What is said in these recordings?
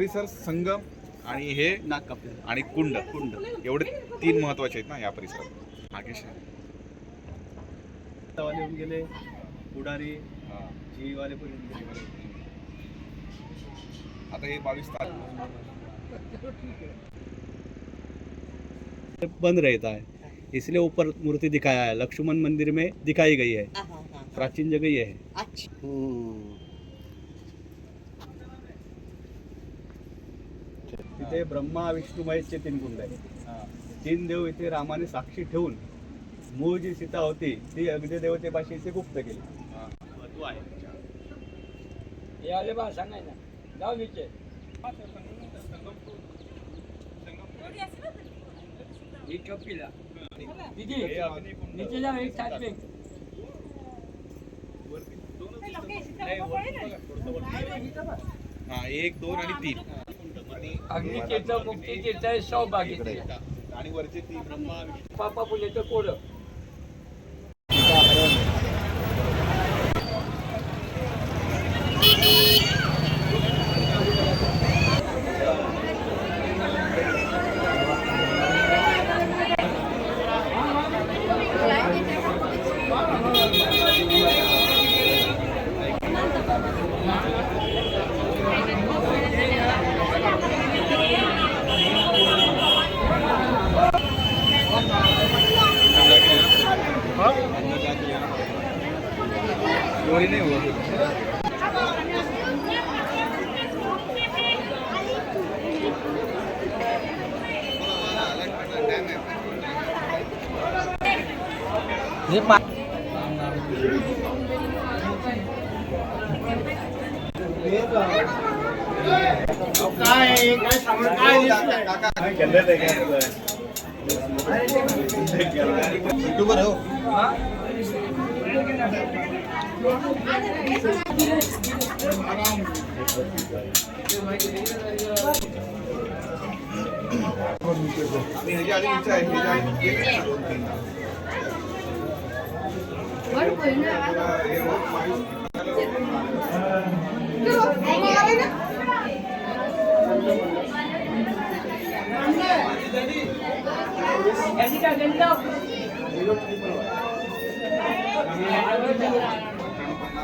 परिसर संगम आणि हे नाक कापले आणि कुंड. कुंड. एवढे तीन महत्त्वाचे आहेत ना या परिसरात. नागेश वाले गेले पुढारी हा. जी वाले पण येऊन गेले. आता हे बावीस तारीख बंद रहता है। इसलिए ऊपर मूर्ति दिखाया है। लक्ष्मण मंदिर में दिखाई गई है। प्राचीन जगह ये है। तिथे ब्रह्मा विष्णू महेशचे तीन कुंड आहेत. तीन देव इथे रामाने साक्षी ठेवून मूळ जी सीता होती ती अग्नि देवतेपाशी इथे गुप्त केली. तू आहे. हे आले बा सांगाय ना. जाऊ नीचे ही कपिला दीदी नीचे जाओ एक साथ में हा एक दोन आणि तीन. आणि अग्नी तीर्थ मुक्ती तीर्थ आहे सौ बागी इकडे. आणि वरचे तीन ब्रह्मा पापा पुण्याचं कोरं चोरी नाही होत मी ह्याच्या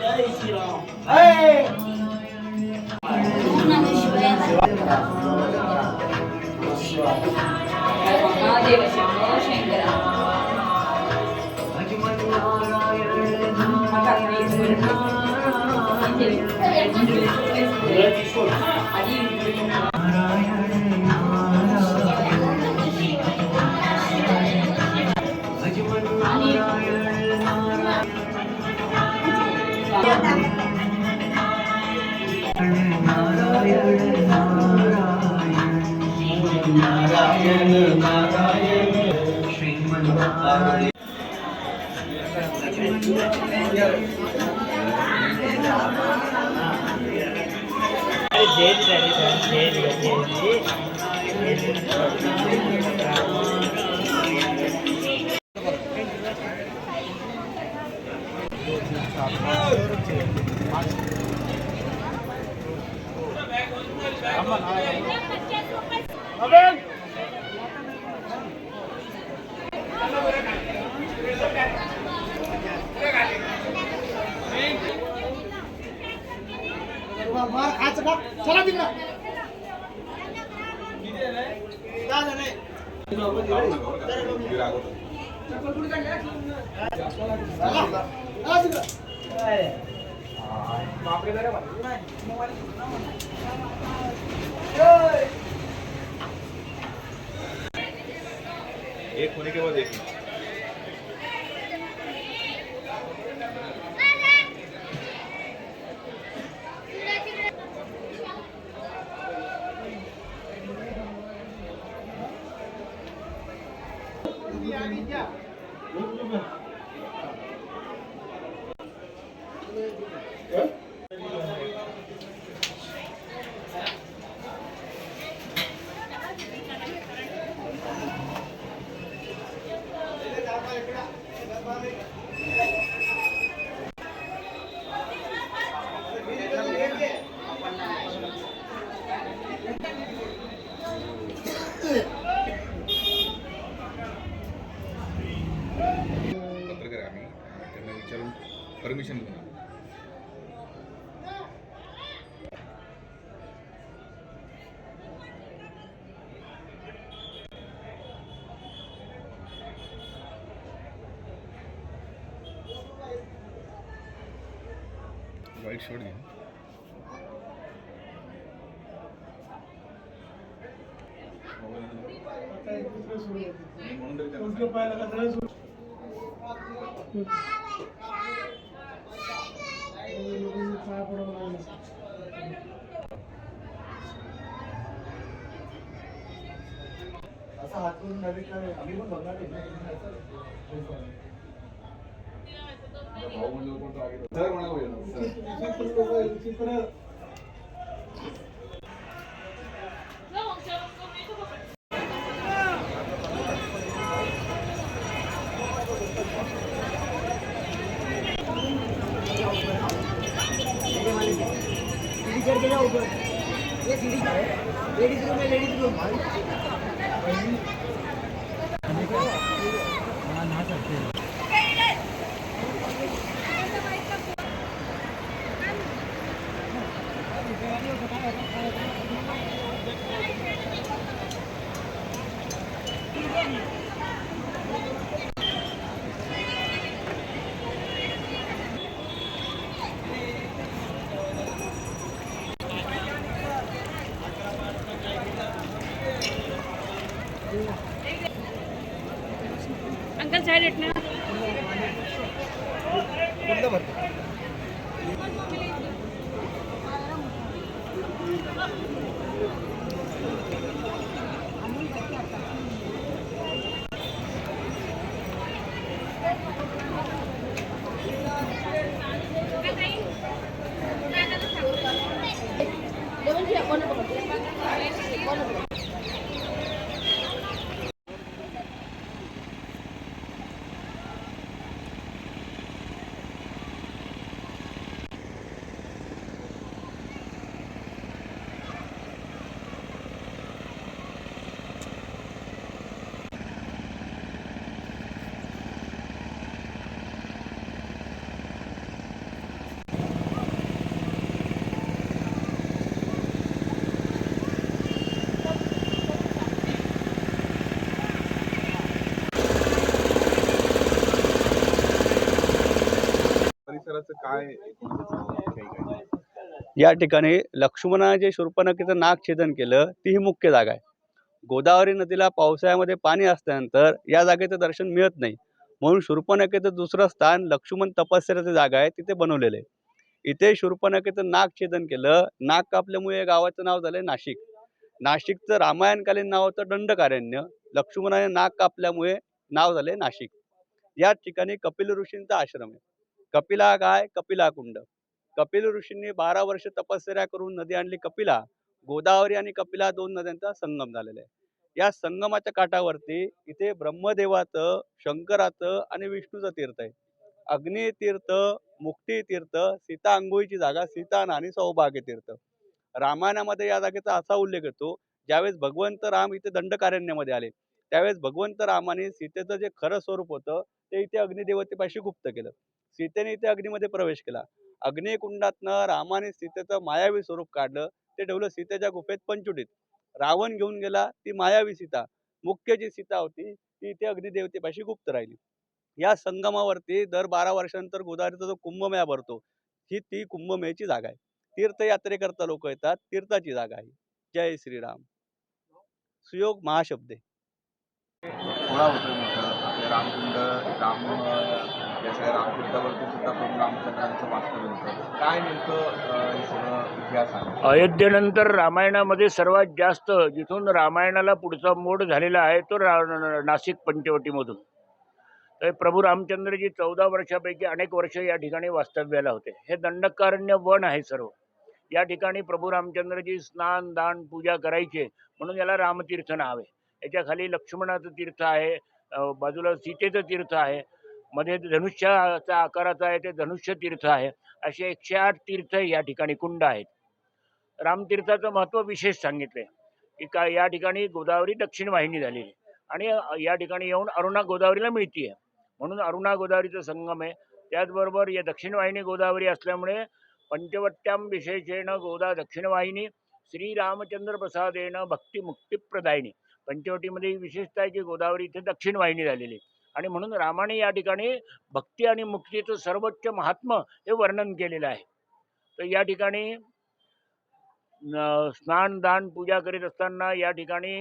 ஜெய் ஸ்ரீராம் ஏய் शिवाय Thank you. नाही तिकडे झालं आणि यात्रेला एक होने के बाद एक शॉट घेऊ असं हातून नवीन आम्ही पण बघणार व्हाईट शर्ट घे अंकल 頑張れ。काय या ठिकाणी लक्ष्मणाने जे शूर्पणखेचं नाक छेदन केलं ती ही मुख्य जागा आहे. गोदावरी नदीला पावसाळ्यामध्ये पाणी असल्यानंतर या जागेचं दर्शन मिळत नाही. म्हणून शूर्पणखेचं दुसरं स्थान लक्ष्मण तपस्याचं जागा आहे तिथे बनवलेलं आहे. इथे शूर्पणखेचं नाक छेदन केलं नाक कापल्यामुळे या गावाचं नाव झालं नाशिक. नाशिकचं रामायणकालीन नाव होतं दंडकारण्य लक्ष्मणाने नाक कापल्यामुळे नाव झाले नाशिक. या ठिकाणी कपिल ऋषींचा आश्रम आहे. कपिला काय कपिला कुंड. कपिल ऋषींनी बारा वर्ष तपश्चर्या करून नदी आणली कपिला. गोदावरी आणि कपिला दोन नद्यांचा संगम झालेला आहे. या संगमाच्या काठावरती इथे ब्रह्मदेवाचं शंकराचं आणि विष्णूचं तीर्थ आहे. अग्नी तीर्थ मुक्ती तीर्थ सीता अंघोळीची जागा सीता आणि सौभाग्य तीर्थ. रामायणामध्ये या जागेचा असा उल्लेख येतो ज्यावेळेस भगवंत राम इथे दंडकारण्यामध्ये आले. त्यावेळेस भगवंत रामाने सीतेचं जे खरं स्वरूप होतं ते इथे अग्निदेवतेपाशी गुप्त केलं. सीतेने इथे अग्नीमध्ये प्रवेश केला. अग्निकुंडातनं रामाने सीतेचं मायावी स्वरूप काढलं. ते ठेवलं सीतेच्या गुफेत पंचुटीत. रावण घेऊन गेला ती मायावी सीता. मुख्य जी सीता होती ती इथे अग्निदेवतेपाशी गुप्त राहिली. या संगमावरती दर बारा वर्षानंतर गोदावरीचा जो कुंभमेळा भरतो ही ती कुंभमेळ्याची जागा आहे. तीर्थयात्रेकरता लोक येतात तीर्थाची जागा आहे. जय श्रीराम. सुयोग महाशब्दे. रामकुंड राम या सगळ्या रामकुंडावरती सुद्धा प्रभू रामचंद्रांचं वास्तव्य होतं. काय नेमकं हे सगळं इतिहास आहे? अयोध्येनंतर रामायणामध्ये सर्वात जास्त जिथून रामायणाला पुढचा मोड झालेला आहे तो रा नाशिक पंचवटीमधून. तर प्रभू रामचंद्रजी चौदा वर्षापैकी अनेक वर्ष या ठिकाणी वास्तव्याला होते. हे दंडकारण्य वन आहे सर्व. या ठिकाणी प्रभू रामचंद्रजी स्नान दान पूजा करायचे म्हणून याला रामतीर्थ नाव आहे. याच्या खाली लक्ष्मणाचं तीर्थ आहे बाजूला सीतेचं तीर्थ आहे. मध्ये धनुष्याचा आकाराचा आहे ते धनुष्य तीर्थ आहे. असे एकशे आठ तीर्थ या ठिकाणी कुंड आहेत. रामतीर्थाचं महत्त्व विशेष सांगितले. की का या ठिकाणी गोदावरी दक्षिण वाहिनी झालेली आहे. आणि या ठिकाणी येऊन अरुणा गोदावरीला मिळतीये. म्हणून अरुणा गोदावरीचं संगम आहे. त्याचबरोबर या दक्षिण वाहिनी गोदावरी असल्यामुळे पंचवट्यां विशेषेण गोदा दक्षिण वाहिनी श्रीरामचंद्र प्रसादेनं भक्तिमुक्तिप्रदायिनी. पंचवटीमध्ये विशेषतः आहे की गोदावरी इथे दक्षिण वाहिनी झालेली आणि म्हणून रामाने या ठिकाणी भक्ती आणि मुक्तीचं सर्वोच्च महात्म हे वर्णन केलेलं आहे. तर या ठिकाणी स्नान दान पूजा करीत असताना या ठिकाणी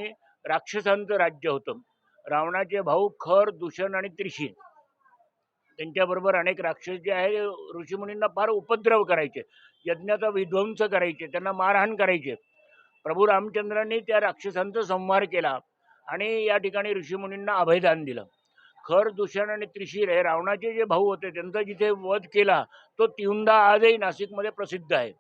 राक्षसांचं राज्य होतं. रावणाचे भाऊ खर दूषण आणि त्रिशीन त्यांच्याबरोबर अनेक राक्षस जे आहे ऋषीमुनींना फार उपद्रव करायचे. यज्ञाचा विध्वंस करायचे त्यांना मारहाण करायचे. प्रभू रामचंद्रांनी त्या राक्षसांचा संहार केला आणि या ठिकाणी ऋषीमुनींना अभयदान दिलं. खर दूषण आणि त्रिशीर हे रावणाचे जे भाऊ होते त्यांचा जिथे वध केला तो तिहुंदा आजही नाशिकमध्ये प्रसिद्ध आहे.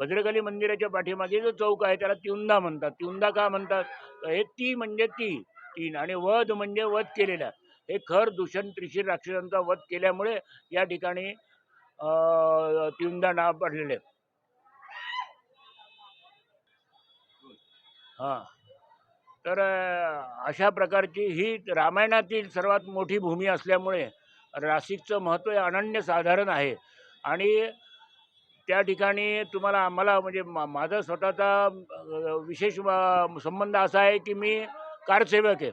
भद्रकाली मंदिराच्या पाठीमागे जो चौक आहे त्याला तिहुंदा म्हणतात. तिहुंदा का म्हणतात? हे ती म्हणजे ती तीन. आणि वध म्हणजे वध केलेला. हे खर दूषण त्रिशीर राक्षसांचा वध केल्यामुळे या ठिकाणी अं, तिहुंदा नाव पडलेले हां. तर अशा प्रकारची ही रामायणातील सर्वात मोठी भूमी असल्यामुळे नाशिकचं महत्त्व हे अनन्यसाधारण आहे. आणि त्या ठिकाणी तुम्हाला आम्हाला म्हणजे मा माझा स्वतःचा विशेष संबंध असा आहे की मी कारसेवक आहे.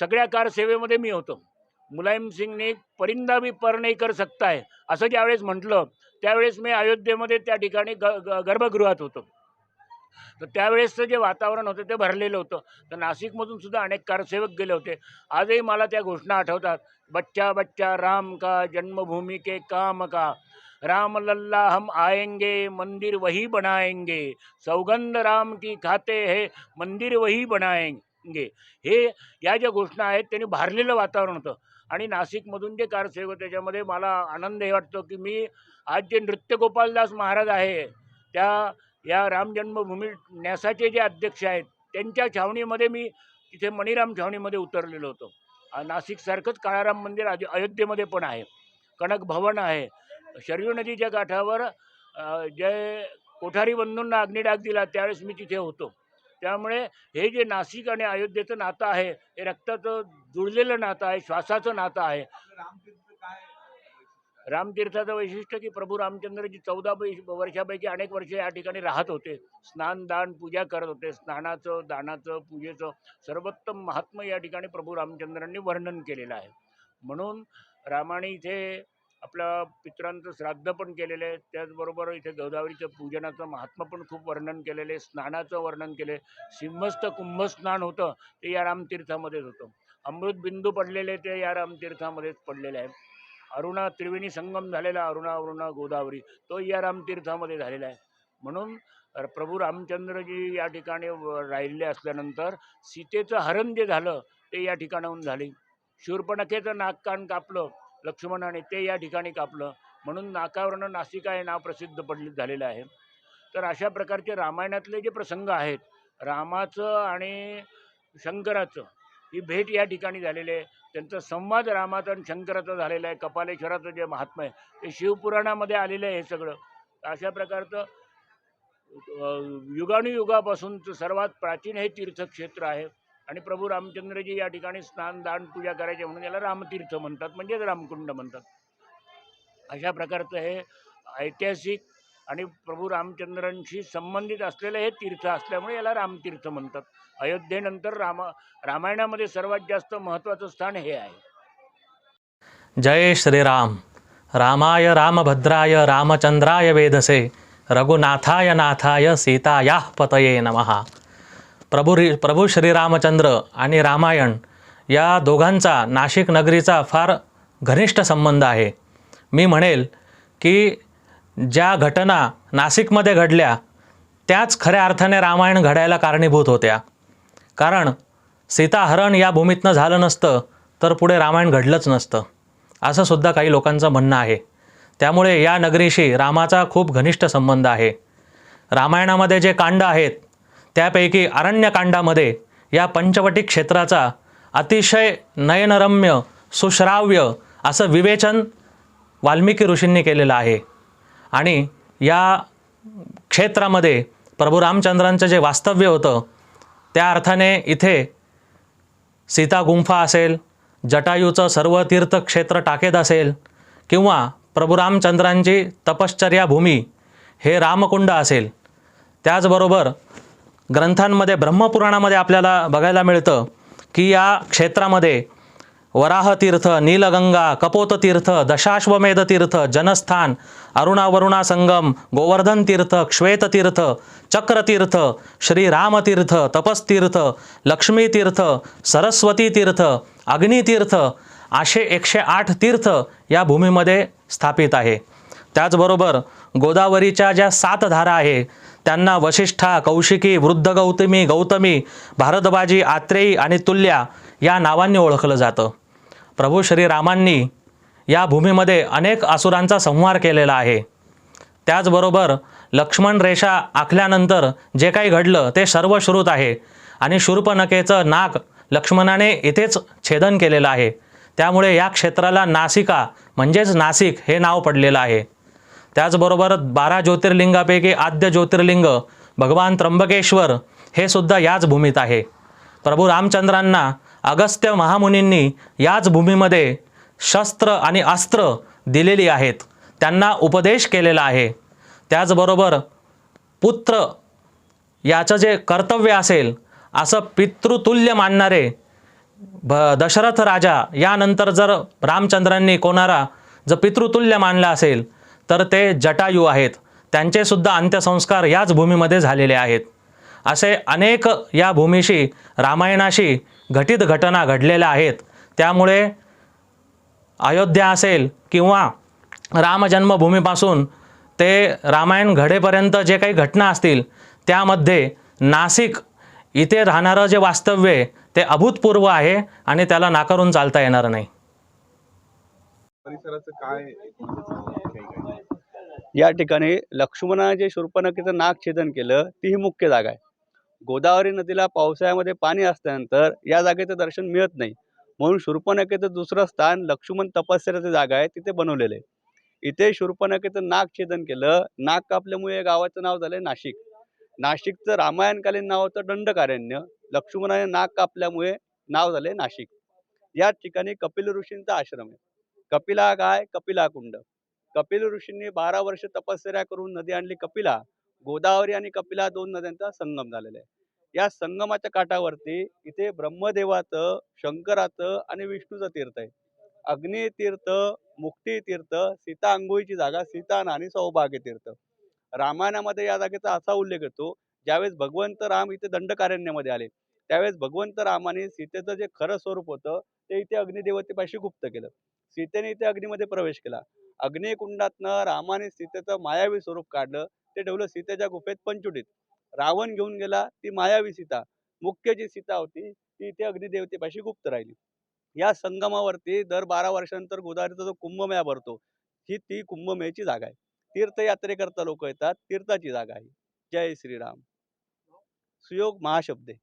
सगळ्या कारसेवेमध्ये मी होतो. मुलायम सिंगने परिंदा भी पर नाही कर सकता असं ज्यावेळेस म्हटलं त्यावेळेस मी अयोध्येमध्ये त्या ठिकाणी ग ग- गर्भगृहात होतो. तर त्यावेळेसचं जे वातावरण होतं ते भरलेलं होतं. तर नाशिकमधून सुद्धा अनेक कारसेवक गेले होते. आजही मला त्या घोषणा आठवतात. बच्चा बच्चा राम का जन्मभूमी के काम का? राम लल्ला हम आएंगे मंदिर वही बनाएंगे. सौगंध राम की खाते हे मंदिर वही बनाएंगे. हे या ज्या घोषणा आहेत त्यांनी भारलेलं वातावरण होतं. आणि नाशिकमधून जे कारसेवक त्याच्यामध्ये मला आनंद हे वाटतो की मी आज जे नृत्य गोपालदास महाराज आहे त्या या राम जन्मभूमी न्यासाचे जे अध्यक्ष आहेत त्यांच्या छावणीमध्ये मी तिथे मणिराम छावणीमध्ये उतरलेलो होतो. नाशिकसारखंच काळाराम मंदिर अयो- अयोध्येमध्ये पण आहे. कनक भवन आहे. शरयू नदीच्या काठावर जे कोठारी बंधूंना अग्निडाग दिला त्यावेळेस मी तिथे होतो. त्यामुळे हे जे नाशिक आणि अयोध्येचं नातं आहे हे रक्ताचं जुळलेलं नातं आहे श्वासाचं नातं आहे. रामतीर्थाचं वैशिष्ट्य की प्रभू रामचंद्रजी चौदा वर्षापैकी अनेक वर्ष या ठिकाणी राहत होते. स्नान दान पूजा करत होते. स्नानाचं दानाचं पूजेचं सर्वोत्तम महात्म्य या ठिकाणी प्रभू रामचंद्रांनी वर्णन केलेलं आहे. म्हणून रामाने इथे आपल्या पित्रांचं श्राद्ध पण केलेलं आहे. त्याचबरोबर इथे गोदावरीचं पूजनाचं महात्म्य पण खूप वर्णन केलेलं आहे. स्नानाचं वर्णन केले सिंहस्थ कुंभस्नान होतं ते या रामतीर्थामध्येच होतं. अमृत बिंदू पडलेले ते या रामतीर्थामध्येच पडलेले आहे अरुणा त्रिवेणी संगम झालेला अरुणा अरुणा गोदावरी तो या रामतीर्थामध्ये झालेला आहे. म्हणून प्रभू रामचंद्रजी या ठिकाणी व- राहिले असल्यानंतर सीतेचं हरण जे झालं ते या ठिकाणाहून झाले. शूर्पणखेचं नाक कान कापलं लक्ष्मणाने ते या ठिकाणी कापलं. म्हणून नाकावरनं नासिका हे नाव प्रसिद्ध पडले झालेलं आहे. तर अशा प्रकारचे रामायणातले जे प्रसंग आहेत रामाचं आणि शंकराचं ही भेट या ठिकाणी झालेली आहे. त्यांचा संवाद रामाचा आणि शंकराचा झालेला आहे कपालेश्वराचं जे महात्मा आहे ते शिवपुराणामध्ये आलेलं आहे हे सगळं. अशा प्रकारचं युगानुयुगापासूनचं सर्वात प्राचीन हे तीर्थक्षेत्र आहे. आणि प्रभू रामचंद्रजी या ठिकाणी स्नान दान पूजा करायचे म्हणून याला रामतीर्थ म्हणतात म्हणजेच रामकुंड म्हणतात. अशा प्रकारचं हे ऐतिहासिक आणि प्रभू रामचंद्रांशी संबंधित असलेलं हे तीर्थ असल्यामुळे याला रामतीर्थ म्हणतात. अयोध्येनंतर राम रामायणामध्ये सर्वात जास्त महत्त्वाचं स्थान हे आहे. जय श्रीराम. रामाय रामभद्राय रामचंद्राय वेधसे. रघुनाथाय नाथाय सीतायाः पतये नमः. प्रभू रि प्रभू श्रीरामचंद्र आणि रामायण या दोघांचा नाशिक नगरीचा फार घनिष्ठ संबंध आहे. मी म्हणेल की ज्या घटना नाशिकमध्ये घडल्या त्याच खऱ्या अर्थाने रामायण घडायला कारणीभूत होत्या. कारण सीताहरण या भूमीतनं झालं नसतं तर पुढे रामायण घडलंच नसतं असं सुद्धा काही लोकांचं म्हणणं आहे. त्यामुळे या नगरीशी रामाचा खूप घनिष्ठ संबंध आहे. रामायणामध्ये जे कांड आहेत त्यापैकी अरण्यकांडामध्ये या पंचवटी क्षेत्राचा अतिशय नयनरम्य सुश्राव्य असं विवेचन वाल्मिकी ऋषींनी केलेलं आहे. आणि या क्षेत्रामध्ये प्रभू रामचंद्रांचं जे वास्तव्य होतं त्या अर्थाने इथे सीता गुंफा असेल जटायूचं सर्व तीर्थक्षेत्र टाकेत असेल किंवा प्रभू रामचंद्रांची तपश्चर्या भूमी हे रामकुंड असेल त्याचबरोबर ग्रंथांमध्ये ब्रह्मपुराणामध्ये आपल्याला बघायला मिळतं की या क्षेत्रामध्ये वराहतीर्थ नीलगंगा कपोततीर्थ दशाश्वमेधतीर्थ जनस्थान अरुणावरुणा संगम गोवर्धन तीर्थ श्वेततीर्थ चक्रतीर्थ श्रीरामतीर्थ तपस्तीर्थ लक्ष्मीतीर्थ सरस्वती तीर्थ अग्नितीर्थ असे एकशे आठ तीर्थ या भूमीमध्ये स्थापित आहे. त्याचबरोबर गोदावरीच्या ज्या सात धारा आहे त्यांना वशिष्ठा कौशिकी वृद्ध गौतमी गौतमी भारतबाजी आत्रेयी आणि तुल्या या नावांनी ओळखलं जातं. प्रभू श्रीरामांनी या भूमीमध्ये अनेक असुरांचा संहार केलेला आहे. त्याचबरोबर लक्ष्मण रेषा आखल्यानंतर जे काही घडलं ते सर्व श्रुत आहे आणि शूर्पनखेचं नाक लक्ष्मणाने इथेच छेदन केलेलं आहे. त्यामुळे या क्षेत्राला नासिका म्हणजेच नासिक हे नाव पडलेलं आहे. त्याचबरोबर बारा ज्योतिर्लिंगापैकी आद्य ज्योतिर्लिंग भगवान त्र्यंबकेश्वर हे सुद्धा याच भूमीत आहे. प्रभू रामचंद्रांना अगस्त्य महामुनींनी याच भूमीमध्ये शस्त्र आणि अस्त्र दिलेली आहेत. त्यांना उपदेश केलेला आहे. त्याचबरोबर पुत्र याचं जे कर्तव्य असेल असं पितृतुल्य मानणारे भ दशरथ राजा यानंतर जर रामचंद्रांनी कोणाला जर पितृतुल्य मानलं असेल तर ते जटायू आहेत. त्यांचेसुद्धा अंत्यसंस्कार याच भूमीमध्ये झालेले आहेत. असे अनेक या भूमीशी रामायणाशी घटित घटना घडलेल्या आहेत. त्यामुळे अयोध्या असेल किंवा रामजन्मभूमीपासून ते रामायण घडेपर्यंत जे काही घटना असतील त्यामध्ये नाशिक इथे राहणारं जे वास्तव्य आहे ते अभूतपूर्व आहे आणि त्याला नाकारून चालता येणार नाही. या ठिकाणी लक्ष्मणाने जे शूर्पणखेचं नाक छेदन केलं ती ही मुख्य जागा आहे. गोदावरी नदीला पावसाळ्यामध्ये पाणी असल्यानंतर या जागेचं दर्शन मिळत नाही. म्हणून शूर्पणखेचं दुसरं स्थान लक्ष्मण तपस्याचं जागा आहे तिथे बनवलेलं आहे. इथे शूर्पणखेचं नाक छेदन केलं. नाक कापल्यामुळे गावाचं नाव झालं नाशिक. नाशिकचं रामायणकालीन नाव होतं दंडकारण्य. लक्ष्मणाने नाक कापल्यामुळे नाव झाले नाशिक. या ठिकाणी कपिल ऋषींचा आश्रम आहे. कपिला काय कपिला कुंड. कपिल ऋषींनी बारा वर्ष तपश्चर्या करून नदी आणली कपिला. गोदावरी आणि कपिला दोन नद्यांचा संगम झालेला आहे. या संगमाच्या काठावरती इथे ब्रह्मदेवाचं शंकराचं आणि विष्णूचं तीर्थ आहे. अग्नी तीर्थ मुक्ती तीर्थ सीता अंघोळीची जागा सीता आणि सौभाग्य तीर्थ. रामायणामध्ये या जागेचा असा उल्लेख येतो ज्यावेळेस भगवंत राम इथे दंडकारण्यामध्ये आले. त्यावेळेस भगवंत रामाने सीतेचं जे खरं स्वरूप होतं ते इथे अग्निदेवतेपाशी गुप्त केलं. सीतेने इथे अग्नीमध्ये प्रवेश केला. अग्निकुंडातनं रामाने सीतेचं मायावी स्वरूप काढलं. ते ठेवलं सीतेच्या गुफेत पंचुटीत. रावण घेऊन गेला ती मायावी सीता. मुख्य जी सीता होती ती इथे अग्निदेवतेपाशी गुप्त राहिली. या संगमावरती दर बारा वर्षानंतर गोदावरीचा जो कुंभमेळा भरतो ही ती कुंभमेळची जागा आहे. तीर्थयात्रेकरता लोक येतात तीर्थाची जागा आहे. जय श्रीराम. सुयोग महाशब्दे.